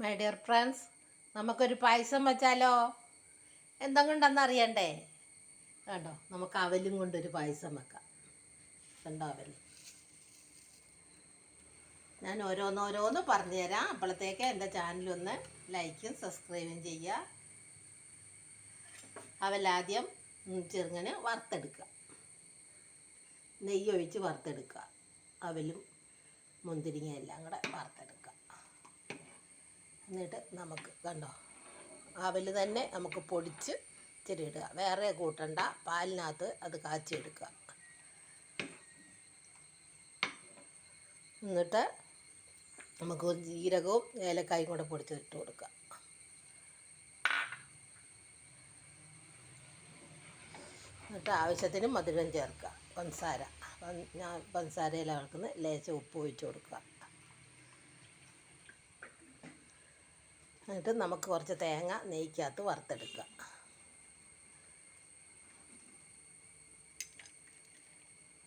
My dear friends നമുക്കൊരു പായസം വെച്ചാലോ? എന്തെങ്കിലും അറിയണ്ടേ? കേട്ടോ നമുക്ക് അവലും കൊണ്ടൊരു പായസം വെക്കാം. കണ്ടോ അവൽ ഞാൻ ഓരോന്നോരോന്ന് പറഞ്ഞു തരാം അപ്പോഴത്തേക്ക് എന്റെ ചാനലൊന്ന് ലൈക്കും സബ്സ്ക്രൈബും ചെയ്യുക. അവലാദ്യം ചെറുങ്ങനെ വറുത്തെടുക്കുക. നെയ്യ് ഒഴിച്ച് വറുത്തെടുക്കുക. അവലും മുന്തിരിങ്ങ എല്ലാം കൂടെ വറുത്തെടുക്കുക. എന്നിട്ട് നമുക്ക് കണ്ടോ? അവൽ തന്നെ നമുക്ക് പൊടിച്ച് ഇച്ചിരി ഇടുക. വേറെ കൂട്ടണ്ട. പാലിനകത്ത് അത് കാച്ചിയെടുക്കുക എന്നിട്ട് നമുക്ക് ജീരകവും ഏലക്കായും കൂടെ പൊടിച്ചിട്ട് കൊടുക്കുക. എന്നിട്ട് ആവശ്യത്തിന് മധുരം ചേർക്കുക. പഞ്ചസാര. ഞാൻ പഞ്ചസാരയിൽ ഇളക്കുന്ന ലേശം ഉപ്പ് ഒഴിച്ച് കൊടുക്കുക. എന്നിട്ട് നമുക്ക് കുറച്ച് തേങ്ങ നെയ്ക്കകത്ത് വറുത്തെടുക്കുക.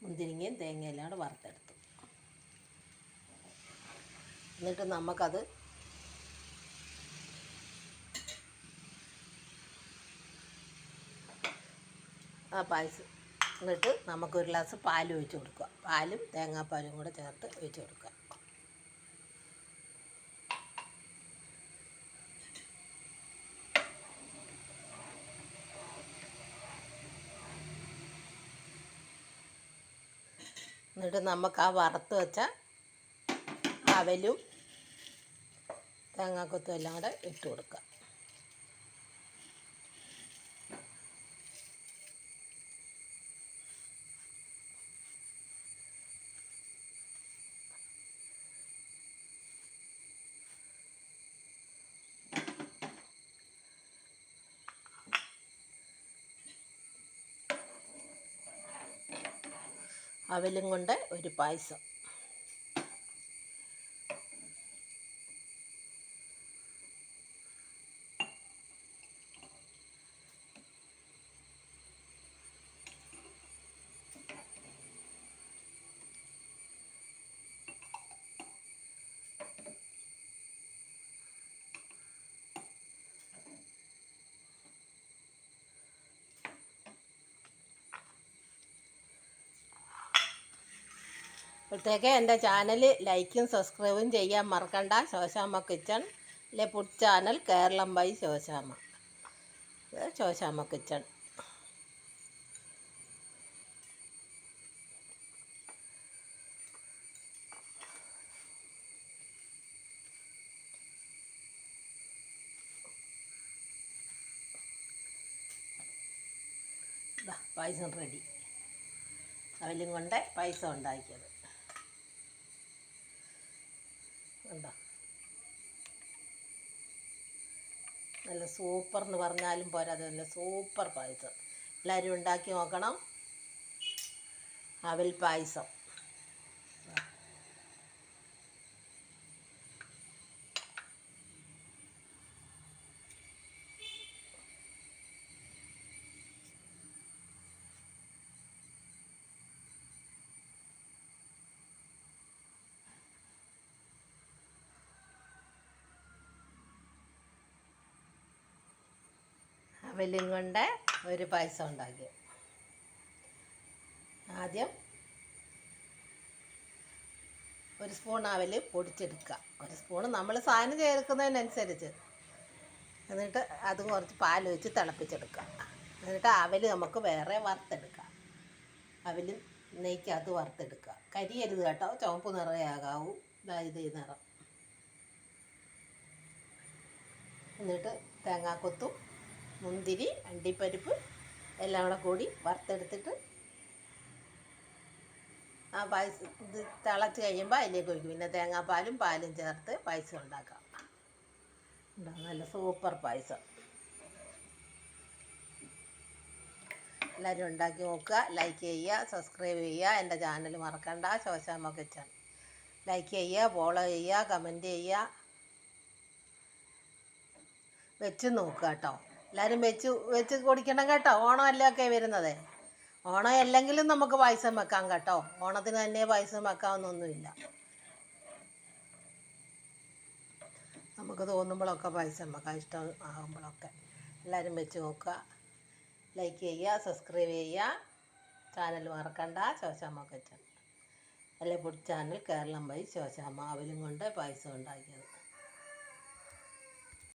മുന്തിരിങ്ങയും തേങ്ങയും എല്ലാം കൂടെ വറുത്തെടുത്തു. എന്നിട്ട് നമുക്കത് ആ പായസം എന്നിട്ട് നമുക്കൊരു ഗ്ലാസ് പാൽ ഒഴിച്ച് കൊടുക്കുക. പാലും തേങ്ങാപ്പാലും കൂടെ ചേർത്ത് ഒഴിച്ച് കൊടുക്കുക. എന്നിട്ട് നമുക്ക് ആ വറുത്ത് വെച്ച അവലും തേങ്ങാക്കൊത്തും എല്ലാം കൂടെ ഇട്ട് കൊടുക്കുക അവലും കൊണ്ട് ഒരു പായസം. അപ്പോഴത്തേക്ക് എന്റെ ചാനൽ ലൈക്കും സബ്സ്ക്രൈബും ചെയ്യാൻ മറക്കണ്ട. ശോശാമ്മ കിച്ചൺ അല്ലെ food channel Keralam by Sosamma. Sosamma kitchen. Payasam ready. അവലും കൊണ്ട് പായസം ഉണ്ടാക്കിയത്. ഉണ്ടോ നല്ല സൂപ്പർ എന്ന് പറഞ്ഞാലും പോരാ അത് നല്ല സൂപ്പർ പായസം. എല്ലാവരും ഉണ്ടാക്കി നോക്കണം. അവൽ പായസം. അവലും കൊണ്ട് ഒരു പായസം ഉണ്ടാക്കി. ആദ്യം ഒരു സ്പൂൺ അവൽ പൊടിച്ചെടുക്കുക. ഒരു സ്പൂൺ നമ്മൾ സാധനം ചേർക്കുന്നതിനനുസരിച്ച്. എന്നിട്ട് അത് കുറച്ച് പാൽ ഒഴിച്ച് തിളപ്പിച്ചെടുക്കുക. എന്നിട്ട് അവൽ നമുക്ക് വേറെ വറുത്തെടുക്കാം. അവൽ നെയ്ക്കകത്ത് വറുത്തെടുക്കുക. കരിയരുത് കേട്ടോ. ചുവപ്പ് നിറയാകാവൂ. ഇതാ നിറം. എന്നിട്ട് തേങ്ങാക്കൊത്തും മുന്തിരി അണ്ടിപ്പരിപ്പ് എല്ലാം കൂടെ കൂടി വറുത്തെടുത്തിട്ട് ആ പായസം ഇത് തിളച്ച് കഴിയുമ്പോൾ അതിലേക്ക് ഒഴിക്കും. പിന്നെ തേങ്ങാപ്പാലും പാലും ചേർത്ത് പായസം ഉണ്ടാക്കാം. ഉണ്ടാകും നല്ല സൂപ്പർ പായസം. എല്ലാവരും ഉണ്ടാക്കി നോക്കുക ലൈക്ക് ചെയ്യുക സബ്സ്ക്രൈബ് ചെയ്യുക. എന്റെ ചാനൽ മറക്കണ്ട ശോശാമ്മ കിച്ചൺ ലൈക്ക് ചെയ്യുക ഫോളോ ചെയ്യുക കമന്റ് ചെയ്യുക. വെച്ച് നോക്കുക കേട്ടോ. എല്ലാവരും വെച്ച് വെച്ച് കുടിക്കണം കേട്ടോ. ഓണം അല്ലൊക്കെ വരുന്നത്. ഓണം അല്ലെങ്കിലും നമുക്ക് പായസം വെക്കാം കേട്ടോ. ഓണത്തിന് തന്നെ പായസം വെക്കാമെന്നൊന്നുമില്ല നമുക്ക് തോന്നുമ്പോഴൊക്കെ പായസം വെക്കാം. ഇഷ്ടം ആകുമ്പോഴൊക്കെ എല്ലാവരും വെച്ച് നോക്കുക. ലൈക്ക് ചെയ്യുക സബ്സ്ക്രൈബ് ചെയ്യുക. ചാനൽ മറക്കണ്ട. ശോശാമ്മ കിച്ചൺ. അല്ലെ ഫുഡ് ചാനൽ കേരളം വഴി ശോശാമ്മ അവലും കൊണ്ട് പായസം ഉണ്ടാക്കിയത്.